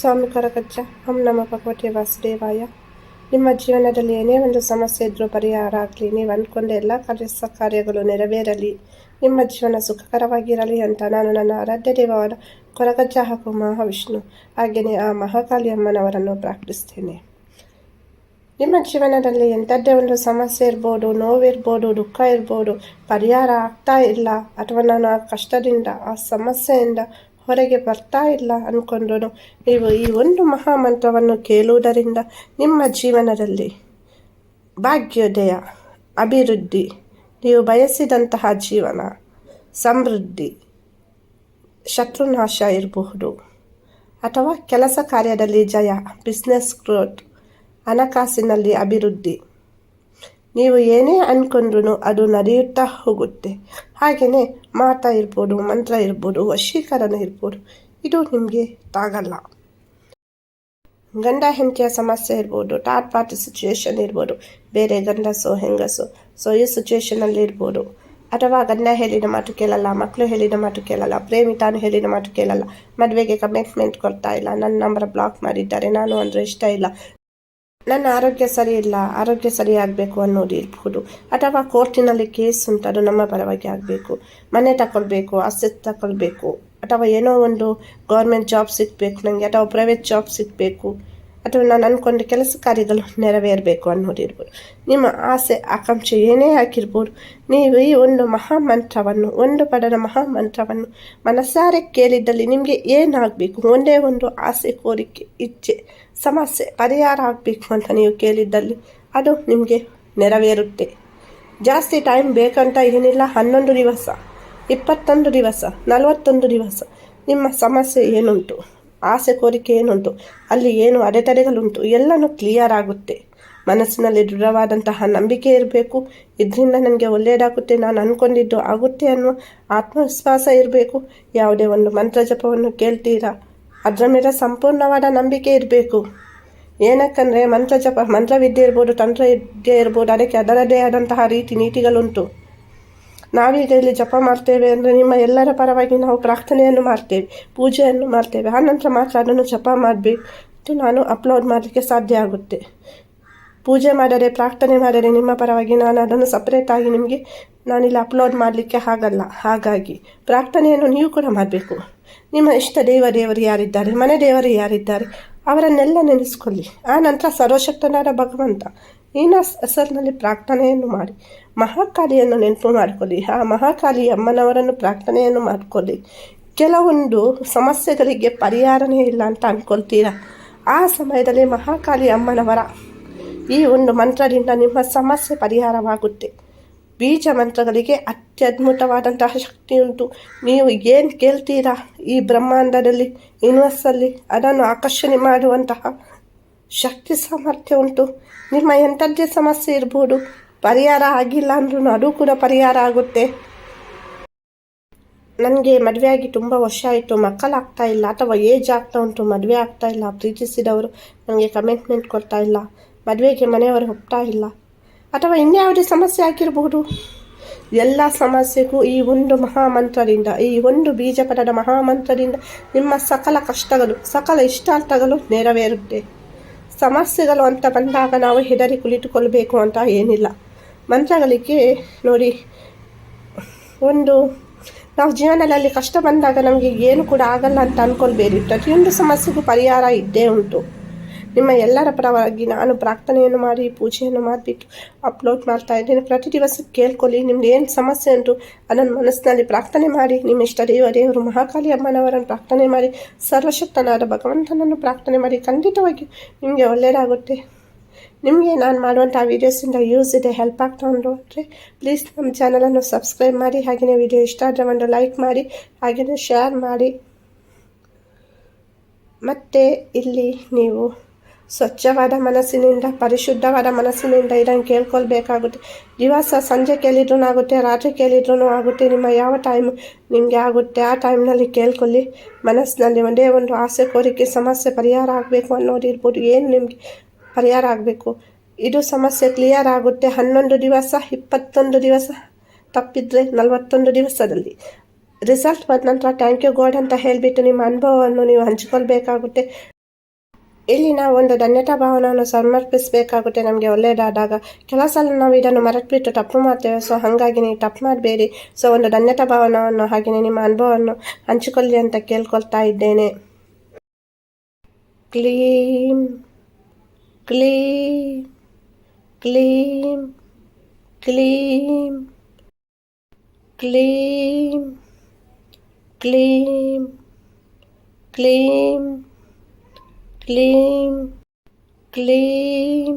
ಸ್ವಾಮಿ ಕರಕಜ್ಜ ಹಂ ನಮ ಭಗವತಿ ವಾಸುದೇವಾಯ. ನಿಮ್ಮ ಜೀವನದಲ್ಲಿ ಏನೇ ಒಂದು ಸಮಸ್ಯೆ ಇದ್ದರೂ ಪರಿಹಾರ ಆಗಲಿ. ನೀವು ಅಂದ್ಕೊಂಡ ಎಲ್ಲ ಕೆಲಸ ಕಾರ್ಯಗಳು ನೆರವೇರಲಿ. ನಿಮ್ಮ ಜೀವನ ಸುಖಕರವಾಗಿರಲಿ ಅಂತ ನಾನು ನನ್ನ ಆರಾಧ್ಯ ದೇವರ ಕೊರಗಜ್ಜ ಹಾಗೂ ಮಹಾವಿಷ್ಣು ಹಾಗೆಯೇ ಆ ಮಹಾಕಾಳಿ ಅಮ್ಮನವರನ್ನು ಪ್ರಾರ್ಥಿಸ್ತೇನೆ. ನಿಮ್ಮ ಜೀವನದಲ್ಲಿ ಎಂಥದ್ದೇ ಒಂದು ಸಮಸ್ಯೆ ಇರ್ಬೋದು, ನೋವಿರ್ಬೋದು, ದುಃಖ ಇರ್ಬೋದು, ಪರಿಹಾರ ಆಗ್ತಾ ಇಲ್ಲ, ಅಥವಾ ನಾನು ಆ ಕಷ್ಟದಿಂದ, ಆ ಸಮಸ್ಯೆಯಿಂದ ಹೊರಗೆ ಬರ್ತಾ ಇಲ್ಲ ಅಂದ್ಕೊಂಡು ನೀವು ಈ ಒಂದು ಮಹಾಮಂತ್ರವನ್ನು ಕೇಳುವುದರಿಂದ ನಿಮ್ಮ ಜೀವನದಲ್ಲಿ ಭಾಗ್ಯೋದಯ, ಅಭಿವೃದ್ಧಿ, ನೀವು ಬಯಸಿದಂತಹ ಜೀವನ, ಸಮೃದ್ಧಿ, ಶತ್ರುನಾಶ ಇರಬಹುದು. ಅಥವಾ ಕೆಲಸ ಕಾರ್ಯದಲ್ಲಿ ಜಯ ಬಿಸ್ನೆಸ್ ಗ್ರೋತ್ ಹಣಕಾಸಿನಲ್ಲಿ ಅಭಿವೃದ್ಧಿ. ನೀವು ಏನೇ ಅನ್ಕೊಂಡ್ರೂ ಅದು ನಡೆಯುತ್ತಾ ಹೋಗುತ್ತೆ. ಹಾಗೆಯೇ ಮಾತ ಇರ್ಬೋದು, ಮಂತ್ರ ಇರ್ಬೋದು, ವಶೀಕರಣ ಇರ್ಬೋದು, ಇದು ನಿಮಗೆ ತಾಗಲ್ಲ. ಗಂಡ, ಹೆಂಡತಿಯ ಸಮಸ್ಯೆ ಇರ್ಬೋದು ಟಾಟ್ ಪಾಟ್ ಸಿಚುವೇಶನ್ ಇರ್ಬೋದು, ಬೇರೆ ಗಂಡಸು, ಹೆಂಗಸು ಸೊ ಈ ಸಿಚುವೇಶನಲ್ಲಿ ಇರ್ಬೋದು. ಅಥವಾ ಗಂಡ ಹೇಳಿದ ಮಾತು ಕೇಳಲ್ಲ ಮಕ್ಕಳು ಹೇಳಿದ ಮಾತು ಕೇಳಲ್ಲ ಪ್ರೇಮಿತಾನು ಹೇಳಿದ ಮಾತು ಕೇಳಲ್ಲ, ಮದುವೆಗೆ ಕಮಿಟ್ಮೆಂಟ್ ಕೊಡ್ತಾ ಇಲ್ಲ, ನನ್ನ ನಂಬರ್ ಬ್ಲಾಕ್ ಮಾಡಿದ್ದಾರೆ, ನಾನು ಅಂದರೆ ಇಷ್ಟ ಇಲ್ಲ. ನನ್ನ ಆರೋಗ್ಯ ಸರಿ ಇಲ್ಲ, ಆರೋಗ್ಯ ಸರಿಯಾಗಬೇಕು ಅನ್ನೋದು ಇರ್ಬೋದು ಅಥವಾ ಕೋರ್ಟಿನಲ್ಲಿ ಕೇಸ್ ಉಂಟು, ಅದು ನಮ್ಮ ಪರವಾಗಿ ಆಗಬೇಕು. ಮನೆ ತಗೊಳ್ಬೇಕು ಆಸ್ತಿ ತಗೊಳ್ಬೇಕು ಅಥವಾ ಏನೋ ಒಂದು ಗೌರ್ಮೆಂಟ್ ಜಾಬ್ ಸಿಗಬೇಕು ನನಗೆ ಅಥವಾ ಪ್ರೈವೇಟ್ ಜಾಬ್ ಸಿಗಬೇಕು. ಅಥವಾ ನಾನು ಅಂದ್ಕೊಂಡ ಕೆಲಸ ಕಾರ್ಯಗಳು ನೆರವೇರಬೇಕು ಅನ್ನೋದಿರ್ಬೋದು. ನಿಮ್ಮ ಆಸೆ, ಆಕಾಂಕ್ಷೆ ಏನೇ ಆಗಿರ್ಬೋದು, ನೀವು ಈ ಒಂದು ಮಹಾಮಂತ್ರವನ್ನು, ಒಂದು ಪದದ ಮಹಾಮಂತ್ರವನ್ನು ಮನಸಾರೆ ಕೇಳಿದ್ದಲ್ಲಿ ನಿಮಗೆ ಏನಾಗಬೇಕು? ಒಂದೇ ಒಂದು ಆಸೆ, ಕೋರಿಕೆ, ಇಚ್ಛೆ, ಸಮಸ್ಯೆ, ಪರಿಹಾರ ಆಗಬೇಕು ಅಂತ ನೀವು ಕೇಳಿದ್ದಲ್ಲಿ ಅದು ನಿಮಗೆ ನೆರವೇರುತ್ತೆ. ಜಾಸ್ತಿ ಟೈಮ್ ಬೇಕಂತ ಏನಿಲ್ಲ, ಹನ್ನೊಂದು ದಿವಸ, ಇಪ್ಪತ್ತೊಂದು ದಿವಸ, ನಲವತ್ತೊಂದು ದಿವಸ ನಿಮ್ಮ ಸಮಸ್ಯೆ ಏನುಂಟು? ಆಸೆ ಕೋರಿಕೆ ಏನುಂಟು ಅಲ್ಲಿ ಏನು ಅಡೆತಡೆಗಳುಂಟು, ಎಲ್ಲನೂ ಕ್ಲಿಯರ್ ಆಗುತ್ತೆ. ಮನಸ್ಸಿನಲ್ಲಿ ದೃಢವಾದಂತಹ ನಂಬಿಕೆ ಇರಬೇಕು. ಇದರಿಂದ ನನಗೆ ಒಳ್ಳೆಯದಾಗುತ್ತೆ ನಾನು ಅಂದ್ಕೊಂಡಿದ್ದು ಆಗುತ್ತೆ ಅನ್ನುವ ಆತ್ಮವಿಶ್ವಾಸ ಇರಬೇಕು. ಯಾವುದೇ ಒಂದು ಮಂತ್ರ ಜಪವನ್ನು ಕೇಳ್ತೀರಾ? ಅದರ ಮೇಲೆ ಸಂಪೂರ್ಣವಾದ ನಂಬಿಕೆ ಇರಬೇಕು. ಏನಕ್ಕಂದರೆ ಮಂತ್ರ ಜಪ ಮಂತ್ರವಿದ್ಯೆ ಇರ್ಬೋದು ತಂತ್ರ ವಿದ್ಯೆ ಇರ್ಬೋದು, ಅದಕ್ಕೆ ಅದರದೇ ಆದಂತಹ ರೀತಿ ನೀತಿಗಳುಂಟು. ನಾವೀಗ ಇಲ್ಲಿ ಜಪ ಮಾಡ್ತೇವೆ ಅಂದರೆ ನಿಮ್ಮ ಎಲ್ಲರ ಪರವಾಗಿ ನಾವು ಪ್ರಾರ್ಥನೆಯನ್ನು ಮಾಡ್ತೇವೆ, ಪೂಜೆಯನ್ನು ಮಾಡ್ತೇವೆ. ಆನಂತರ ಮಾತ್ರ ಅದನ್ನು ಜಪ ಮಾಡಬೇಕು ನಾನು ಅಪ್ಲೋಡ್ ಮಾಡಲಿಕ್ಕೆ ಸಾಧ್ಯ ಆಗುತ್ತೆ. ಪೂಜೆ ಮಾಡಿದರೆ ಪ್ರಾರ್ಥನೆ ಮಾಡದೆ ನಿಮ್ಮ ಪರವಾಗಿ ನಾನು ಅದನ್ನು ಸಪ್ರೇಟಾಗಿ ನಿಮಗೆ ನಾನಿಲ್ಲಿ ಅಪ್ಲೋಡ್ ಮಾಡಲಿಕ್ಕೆ ಆಗಲ್ಲ. ಹಾಗಾಗಿ ಪ್ರಾರ್ಥನೆಯನ್ನು ನೀವು ಕೂಡ ಮಾಡಬೇಕು. ನಿಮ್ಮ ಇಷ್ಟ ದೇವ ದೇವರು ಯಾರಿದ್ದಾರೆ? ಮನೆ ದೇವರು ಯಾರಿದ್ದಾರೆ? ಅವರನ್ನೆಲ್ಲ ನೆನೆಸ್ಕೊಳ್ಳಿ. ಆ ನಂತರ ಸರ್ವಶಕ್ತನಾದ ಭಗವಂತ ನೀನ ಹೆಸರಿನಲ್ಲಿ ಪ್ರಾರ್ಥನೆಯನ್ನು ಮಾಡಿ, ಮಹಾಕಾಲಿಯನ್ನು ನೆನಪು ಮಾಡಿಕೊಳ್ಳಿ. ಆ ಮಹಾಕಾಲಿ ಅಮ್ಮನವರನ್ನು ಪ್ರಾರ್ಥನೆಯನ್ನು ಮಾಡಿಕೊಳ್ಳಿ. ಕೆಲವೊಂದು ಸಮಸ್ಯೆಗಳಿಗೆ ಪರಿಹಾರನೇ ಇಲ್ಲ ಅಂತ ಅಂದ್ಕೊಳ್ತೀರಾ ಆ ಸಮಯದಲ್ಲಿ ಮಹಾಕಾಲಿ ಅಮ್ಮನವರ ಈ ಒಂದು ಮಂತ್ರದಿಂದ ನಿಮ್ಮ ಸಮಸ್ಯೆ ಪರಿಹಾರವಾಗುತ್ತೆ. ಬೀಜ ಮಂತ್ರಗಳಿಗೆ ಅತ್ಯದ್ಭುತವಾದಂತಹ ಶಕ್ತಿ ಉಂಟು. ನೀವು ಏನು ಕೇಳ್ತೀರಾ ಈ ಬ್ರಹ್ಮಾಂಡದಲ್ಲಿ ಯೂನಿವರ್ಸಲ್ಲಿ ಅದನ್ನು ಆಕರ್ಷಣೆ ಮಾಡುವಂತಹ ಶಕ್ತಿ ಸಾಮರ್ಥ್ಯ ಉಂಟು. ನಿಮ್ಮ ಎಂಥದ್ದೇ ಸಮಸ್ಯೆ ಇರ್ಬೋದು, ಪರಿಹಾರ ಆಗಿಲ್ಲ ಅಂದ್ರೂ ಅದು ಕೂಡ ಪರಿಹಾರ ಆಗುತ್ತೆ. ನನಗೆ ಮದುವೆಯಾಗಿ ತುಂಬ ವರ್ಷ ಆಯಿತು, ಮಕ್ಕಳಾಗ್ತಾ ಇಲ್ಲ, ಅಥವಾ ಏಜ್ ಆಗ್ತಾ ಉಂಟು, ಮದುವೆ ಆಗ್ತಾ ಇಲ್ಲ, ಪ್ರೀತಿಸಿದವರು, ನನಗೆ ಕಮಿಟ್ಮೆಂಟ್ ಕೊಡ್ತಾ ಇಲ್ಲ, ಮದುವೆಗೆ ಮನೆಯವರು ಹೋಗ್ತಾ ಇಲ್ಲ. ಅಥವಾ ಇನ್ಯಾವುದೇ ಸಮಸ್ಯೆ ಆಗಿರಬಹುದು. ಎಲ್ಲ ಸಮಸ್ಯೆಗೂ ಈ ಒಂದು ಮಹಾಮಂತ್ರದಿಂದ, ಈ ಒಂದು ಬೀಜಪದದ ಮಹಾಮಂತ್ರದಿಂದ ನಿಮ್ಮ ಸಕಲ ಕಷ್ಟಗಳು, ಸಕಲ ಇಷ್ಟಾರ್ಥಗಳು ನೆರವೇರುತ್ತೆ. ಸಮಸ್ಯೆಗಳು ಅಂತ ಬಂದಾಗ ನಾವು ಹೆದರಿ ಕುಳಿತುಕೊಳ್ಬೇಕು ಅಂತ ಏನಿಲ್ಲ. ಮಂತ್ರಗಳಿಗೆ ನೋಡಿ, ಒಂದು, ನಾವು ಜೀವನದಲ್ಲಿ ಕಷ್ಟ ಬಂದಾಗ ನಮಗೆ ಏನು ಕೂಡ ಆಗಲ್ಲ ಅಂತ ಅಂದ್ಕೊಳ್ಬೇಡಿ ಪ್ರತಿಯೊಂದು ಸಮಸ್ಯೆಗೂ ಪರಿಹಾರ ಇದ್ದೇ ಉಂಟು. ನಿಮ್ಮ ಎಲ್ಲರ ಪರವಾಗಿ ನಾನು ಪ್ರಾರ್ಥನೆಯನ್ನು ಮಾಡಿ, ಪೂಜೆಯನ್ನು ಮಾಡಿಬಿಟ್ಟು ಅಪ್ಲೋಡ್ ಮಾಡ್ತಾ ಇದ್ದೇನೆ. ಪ್ರತಿ ದಿವಸ ಕೇಳ್ಕೊಳ್ಳಿ ನಿಮ್ದು ಏನು ಸಮಸ್ಯೆ ಉಂಟು ಅದನ್ನು ಮನಸ್ಸಿನಲ್ಲಿ ಪ್ರಾರ್ಥನೆ ಮಾಡಿ. ನಿಮ್ಮ ಇಷ್ಟ ದೇವ, ದೇವರು ಮಹಾಕಾಲಿ ಅಮ್ಮನವರನ್ನು ಪ್ರಾರ್ಥನೆ ಮಾಡಿ. ಸರ್ವಶಕ್ತನಾದ ಭಗವಂತನನ್ನು ಪ್ರಾರ್ಥನೆ ಮಾಡಿ. ಖಂಡಿತವಾಗಿ ನಿಮಗೆ ಒಳ್ಳೆಯದಾಗುತ್ತೆ. ನಿಮಗೆ ನಾನು ಮಾಡುವಂಥ ವೀಡಿಯೋಸಿಂದ ಯೂಸ್ ಇದೆ ಹೆಲ್ಪ್ ಆಗ್ತಾ ಉಂಟು ಅಂದರೆ ಪ್ಲೀಸ್ ನಮ್ಮ ಚಾನಲನ್ನು ಸಬ್ಸ್ಕ್ರೈಬ್ ಮಾಡಿ. ಹಾಗೆಯೇ ವಿಡಿಯೋ ಇಷ್ಟ ಆದರೆ ಒಂದು ಲೈಕ್ ಮಾಡಿ ಹಾಗೆಯೇ ಶೇರ್ ಮಾಡಿ. ಮತ್ತು ಇಲ್ಲಿ ನೀವು ಸ್ವಚ್ಛವಾದ ಮನಸ್ಸಿನಿಂದ, ಪರಿಶುದ್ಧವಾದ ಮನಸ್ಸಿನಿಂದ ಇದನ್ನು ಕೇಳ್ಕೊಳ್ಬೇಕಾಗುತ್ತೆ. ದಿವಸ ಸಂಜೆ ಕೇಳಿದ್ರೂ ಆಗುತ್ತೆ, ರಾತ್ರಿ ಕೇಳಿದ್ರೂ ಆಗುತ್ತೆ. ನಿಮ್ಮ ಯಾವ ಟೈಮ್ ನಿಮಗೆ ಆಗುತ್ತೆ, ಆ ಟೈಮ್ನಲ್ಲಿ ಕೇಳ್ಕೊಳ್ಳಿ. ಮನಸ್ಸಿನಲ್ಲಿ ಒಂದೇ ಒಂದು ಆಸೆ, ಕೋರಿಕೆ, ಸಮಸ್ಯೆ ಪರಿಹಾರ ಆಗಬೇಕು ಅನ್ನೋದಿರ್ಬೋದು ಏನು ನಿಮಗೆ ಪರಿಹಾರ ಆಗಬೇಕು? ಇದು ಸಮಸ್ಯೆ ಕ್ಲಿಯರ್ ಆಗುತ್ತೆ. ಹನ್ನೊಂದು ದಿವಸ, ಇಪ್ಪತ್ತೊಂದು ದಿವಸ ತಪ್ಪಿದ್ರೆ ನಲವತ್ತೊಂದು ದಿವಸದಲ್ಲಿ. ರಿಸಲ್ಟ್ ಬಂದ ನಂತರ ಥ್ಯಾಂಕ್ ಯು ಗಾಡ್ ಅಂತ ಹೇಳಿಬಿಟ್ಟು ನಿಮ್ಮ ಅನುಭವವನ್ನು ನೀವು ಹಂಚಿಕೊಳ್ಬೇಕಾಗುತ್ತೆ. ಇಲ್ಲಿನ ಒಂದು ಧನ್ಯತಾ ಭಾವನವನ್ನು ಸಮರ್ಪಿಸಬೇಕಾಗುತ್ತೆ, ನಮಗೆ ಒಳ್ಳೆಯದಾದಾಗ ಕೆಲಸ ನಾವು ಇದನ್ನು ಮರೆತುಬಿಟ್ಟು ತಪ್ಪು ಮಾಡ್ತೇವೆ. ಸೊ ಹಾಗಾಗಿ ನೀವು ತಪ್ಪು ಮಾಡಬೇಡಿ. ಸೊ ಒಂದು ಧನ್ಯತಾ ಭಾವನವನ್ನು ಹಾಗೆಯೇ ನಿಮ್ಮ ಅನುಭವವನ್ನು ಹಂಚಿಕೊಳ್ಳಿ ಅಂತ ಕೇಳ್ಕೊಳ್ತಾ ಇದ್ದೇನೆ. ಕ್ಲೀಮ್ ಕ್ಲೀಮ್ ಕ್ಲೀಮ್ ಕ್ಲೀಮ್ ಕ್ಲೀಮ್ ಕ್ಲೀಮ್ ಕ್ಲೀಮ್ क्लीं क्लीं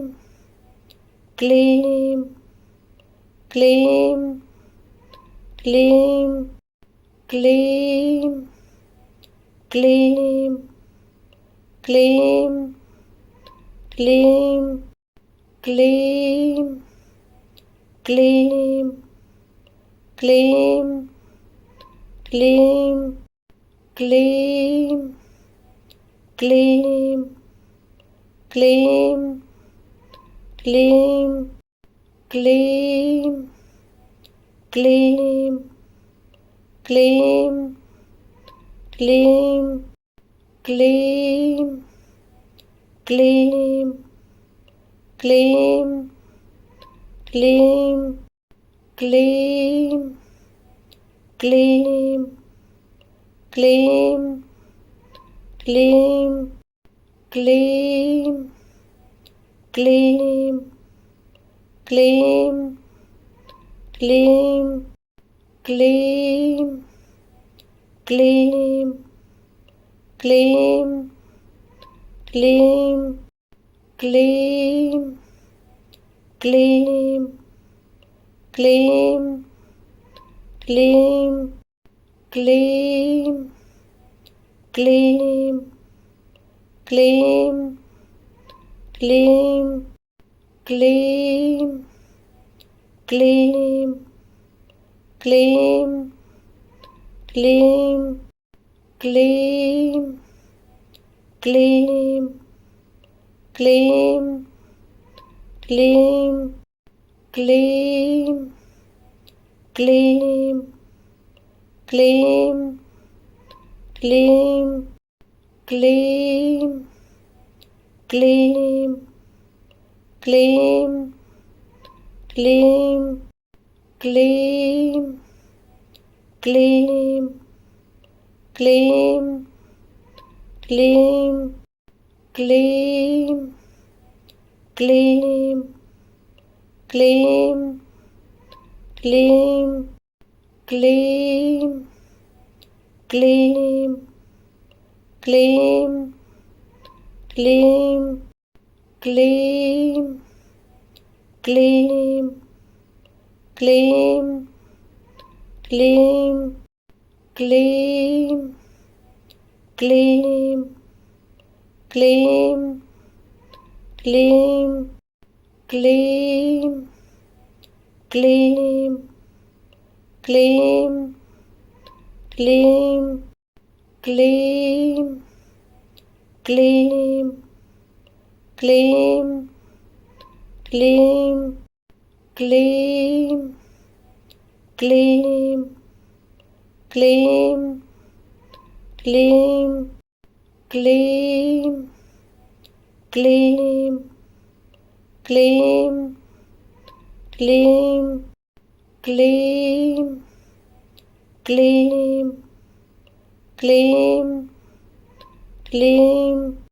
क्लीं क्लीं क्लीं क्लीं क्लीं क्लीं क्लीं क्लीं क्लीं क्लीं क्लीं क्लीं ক্লিম ক্লিম ক্লিম ক্লিম ক্লিম ক্লিম ক্লিম ক্লিম ক্লিম ক্লিম ক্লিম ক্লিম ক্লিম ক্লিম क्लीं क्लीं क्लीं क्लीं क्लीं क्लीं क्लीं क्लीं क्लीं क्लीं क्लीं क्लीं क्लीं क्लीं ক্লিম ক্লিম ক্লিম ক্লিম ক্লিম ক্লিম ক্লিম ক্লিম ক্লিম ক্লিম ক্লিম ক্লিম ক্লিম ক্লিম ক্লিম ক্লিম ক্লিম ক্লিম ক্লিম ক্লিম ক্লিম ক্লিম ক্লিম ক্লিম ক্লিম ক্লিম ক্লিম ক্লিম ক্লিম ক্লিম ক্লিম ক্লিম ক্লিম ক্লিম ক্লিম ক্লিম ক্লিম ক্লিম ক্লিম ক্লিম ক্লিম ক্লিম क्लीं क्लीं क्लीं क्लीं क्लीं क्लीं क्लीं क्लीं क्लीं क्लीं क्लीं क्लीं क्लीं क्लीं claim, claim, claim.